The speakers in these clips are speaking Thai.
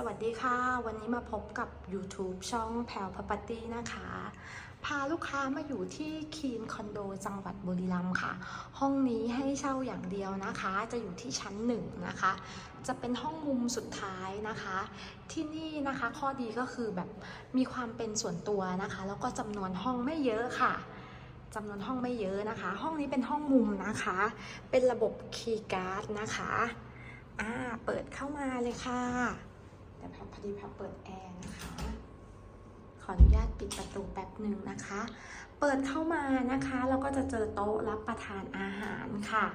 สวัสดีค่ะ วันนี้มาพบกับ YouTube ช่องแพลวพปตี้นะคะ พาลูกค้ามาอยู่ที่คีนคอนโดจังหวัดบุรีรัมย์ค่ะ ห้องนี้ให้เช่าอย่างเดียวนะคะ จะอยู่ที่ชั้นหนึ่งนะคะ จะเป็นห้องมุมสุดท้ายนะคะ ที่นี่นะคะข้อดีก็คือแบบมีความเป็นส่วนตัวนะคะ แล้วก็จำนวนห้องไม่เยอะค่ะจำนวนห้องไม่เยอะนะคะ ห้องนี้เป็นห้องมุมนะคะ เป็นระบบคีย์การ์ดนะคะอ่าเปิดเข้ามาเลยค่ะ แต่แพรพอดีแพรเปิดแอร์นะคะ ขออนุญาตปิดประตูแป๊บหนึ่งนะคะ เปิดเข้ามานะคะ เราก็จะเจอโต๊ะรับประทานอาหารค่ะ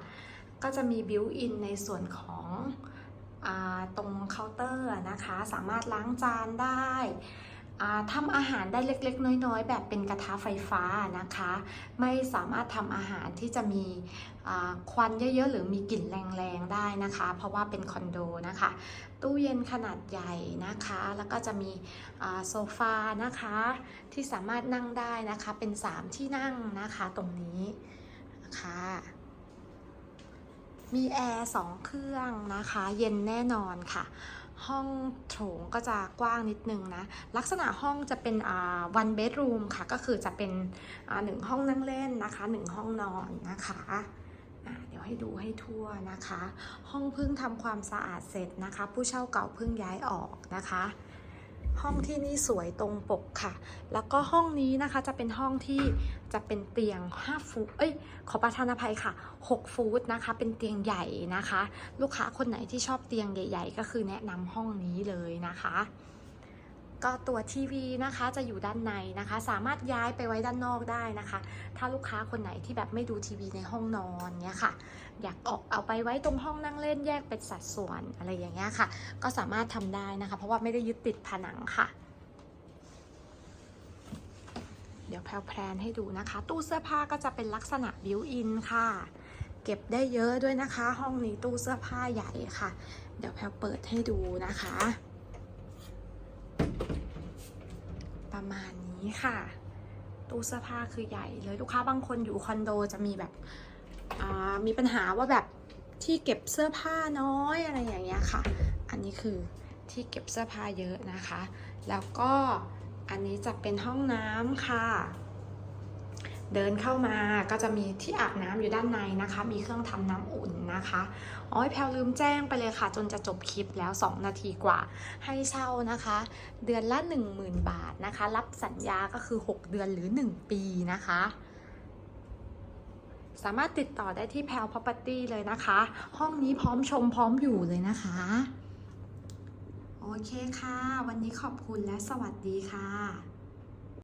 ก็จะมีบิวอินในส่วนของอตรงเคาน์เตอร์นะคะ สามารถล้างจานได้ ทำอาหารได้เล็กๆ น้อยๆ แบบเป็นกระทะไฟฟ้านะคะ ไม่สามารถทำอาหารที่จะมีควันเยอะๆ หรือมีกลิ่นแรงๆ ได้นะคะ เพราะว่าเป็นคอนโดนะคะ ตู้เย็นขนาดใหญ่นะคะ แล้วก็จะมีโซฟานะคะ ที่สามารถนั่งได้นะคะ เป็น 3 ที่นั่งนะคะตรงนี้นะคะมีแอร์สองเครื่องนะคะ เย็นแน่นอนค่ะ ห้องโถงก็จะกว้างนิดนึงนะ ลักษณะห้องจะเป็นอ่า one bedroom ค่ะ ก็คือจะเป็นอ่าหนึ่งห้องนั่งเล่นนะคะหนึ่งห้องนอนนะคะเดี๋ยวให้ดูให้ทั่วนะคะ ห้องเพิ่งทำความสะอาดเสร็จนะคะ ผู้เช่าเก่าเพิ่งย้ายออกนะคะ ห้องที่นี่สวยตรงปกค่ะ แล้วก็ห้องนี้นะคะจะเป็นห้องที่จะเป็นเตียง 5 ฟุต เอ้ย ขอประทานอภัยค่ะ 6 ฟุตนะคะ เป็นเตียงใหญ่นะคะ ลูกค้าคนไหนที่ชอบเตียงใหญ่ ๆ ก็คือแนะนำห้องนี้เลยนะคะ ก็ตัวทีวีนะคะจะอยู่ด้านในนะคะ สามารถย้ายไปไว้ด้านนอกได้นะคะ ถ้าลูกค้าคนไหนที่แบบไม่ดูทีวีในห้องนอนเนี้ยค่ะ อยากออกเอาไปไว้ตรงห้องนั่งเล่นแยกเป็นสัดส่วนอะไรอย่างเงี้ยค่ะ ก็สามารถทำได้นะคะ เพราะว่าไม่ได้ยึดติดผนังค่ะเดี๋ยวแพลแพลนให้ดูนะคะ ตู้เสื้อผ้าก็จะเป็นลักษณะบิวอินค่ะ เก็บได้เยอะด้วยนะคะ ห้องนี้ตู้เสื้อผ้าใหญ่ค่ะ เดี๋ยวแพลเปิดให้ดูนะคะ ประมาณนี้ค่ะ ตู้เสื้อผ้าคือใหญ่เลยลูกค้าบางคนอยู่คอนโดจะมีแบบมีปัญหาว่าแบบที่เก็บเสื้อผ้าน้อยอะไรอย่างเงี้ยค่ะ อันนี้คือที่เก็บเสื้อผ้าเยอะนะคะ แล้วก็อันนี้จะเป็นห้องน้ำค่ะ เดินเข้ามาก็จะมีที่อาบน้ำอยู่ด้านในนะคะ มีเครื่องทำน้ำอุ่นนะคะอ๋อแพลวลืมแจ้งไปเลยค่ะ จนจะจบคลิปแล้ว 2 นาทีกว่า ให้เช่านะคะ เดือนละ 10,000 บาทนะคะ รับสัญญาก็คือ 6 เดือนหรือ 1 ปีนะคะ สามารถติดต่อได้ที่แพลว property เลยนะคะ ห้องนี้พร้อมชมพร้อมอยู่เลยนะคะ โอเคค่ะ วันนี้ขอบคุณและสวัสดีค่ะ